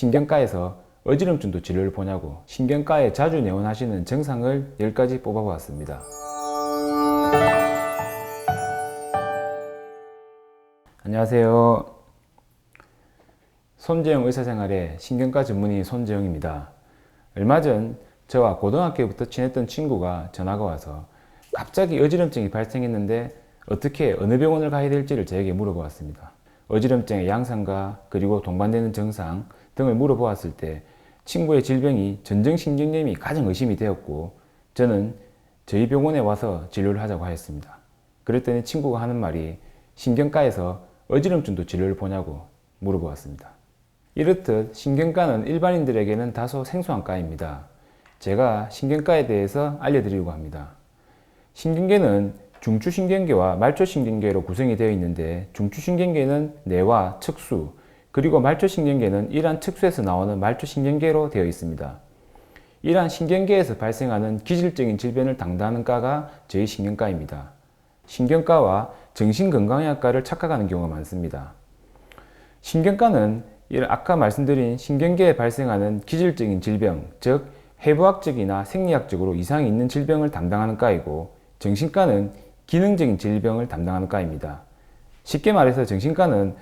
신경과에서 어지럼증도 진료를 보냐고 신경과에 자주 내원하시는 증상을 10가지 뽑아보았습니다. 안녕하세요. 손재영 의사생활의 신경과 전문의 손재영입니다. 얼마 전 저와 고등학교부터 친했던 친구가 전화가 와서 갑자기 어지럼증이 발생했는데 어떻게 어느 병원을 가야 될지를 저에게 물어보았습니다. 어지럼증의 양상과 그리고 동반되는 증상 등을 물어보았을 때 친구의 질병이 전정신경염이 가장 의심이 되었고 저는 저희 병원에 와서 진료를 하자고 하였습니다. 그랬더니 친구가 하는 말이 신경과에서 어지럼증도 진료를 보냐고 물어보았습니다. 이렇듯 신경과는 일반인들에게는 다소 생소한 과입니다. 제가 신경과에 대해서 알려드리려고 합니다. 신경계는 중추신경계와 말초신경계로 구성이 되어 있는데 중추신경계는 뇌와 척수 그리고 말초신경계는 이러한 척수에서 나오는 말초신경계로 되어 있습니다. 이러한 신경계에서 발생하는 기질적인 질병을 담당하는 과가 저희 신경과입니다. 신경과와 정신건강의학과를 착각하는 경우가 많습니다. 신경과는 아까 말씀드린 신경계에 발생하는 기질적인 질병, 즉 해부학적이나 생리학적으로 이상이 있는 질병을 담당하는 과이고 정신과는 기능적인 질병을 담당하는 과입니다. 쉽게 말해서 정신과는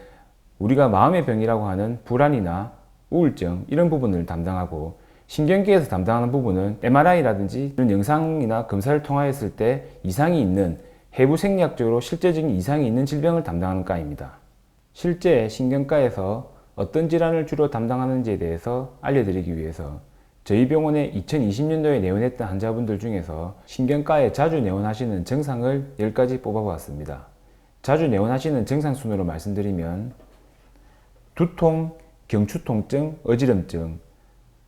우리가 마음의 병이라고 하는 불안이나 우울증 이런 부분을 담당하고 신경계에서 담당하는 부분은 MRI라든지 이런 영상이나 검사를 통하였을 때 이상이 있는 해부 생리학적으로 실제적인 이상이 있는 질병을 담당하는 과입니다. 실제 신경과에서 어떤 질환을 주로 담당하는지에 대해서 알려드리기 위해서 저희 병원에 2020년도에 내원했던 환자분들 중에서 신경과에 자주 내원하시는 증상을 10가지 뽑아보았습니다. 자주 내원하시는 증상 순으로 말씀드리면 두통, 경추통증, 어지럼증,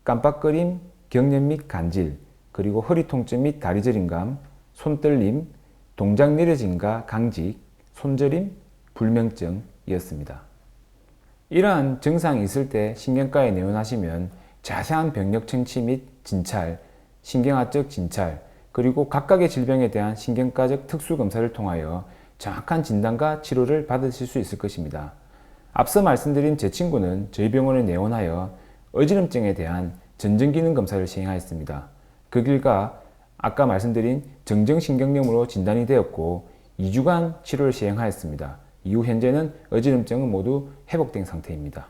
깜빡거림, 경련 및 간질, 그리고 허리 통증 및 다리 저림감, 손떨림, 동작 느려짐과 강직, 손저림, 불면증이었습니다. 이러한 증상이 있을 때 신경과에 내원하시면 자세한 병력 청취 및 진찰, 신경학적 진찰, 그리고 각각의 질병에 대한 신경과적 특수 검사를 통하여 정확한 진단과 치료를 받으실 수 있을 것입니다. 앞서 말씀드린 제 친구는 저희 병원에 내원하여 어지럼증에 대한 전정기능 검사를 시행하였습니다. 그 결과 아까 말씀드린 정정신경염으로 진단이 되었고 2주간 치료를 시행하였습니다. 이후 현재는 어지럼증은 모두 회복된 상태입니다.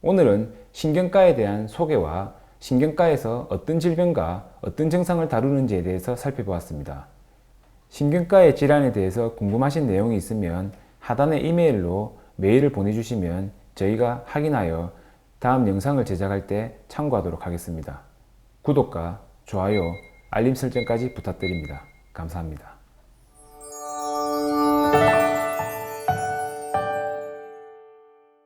오늘은 신경과에 대한 소개와 신경과에서 어떤 질병과 어떤 증상을 다루는지에 대해서 살펴보았습니다. 신경과의 질환에 대해서 궁금하신 내용이 있으면 하단의 이메일로 메일을 보내주시면 저희가 확인하여 다음 영상을 제작할 때 참고하도록 하겠습니다. 구독과 좋아요, 알림 설정까지 부탁드립니다. 감사합니다.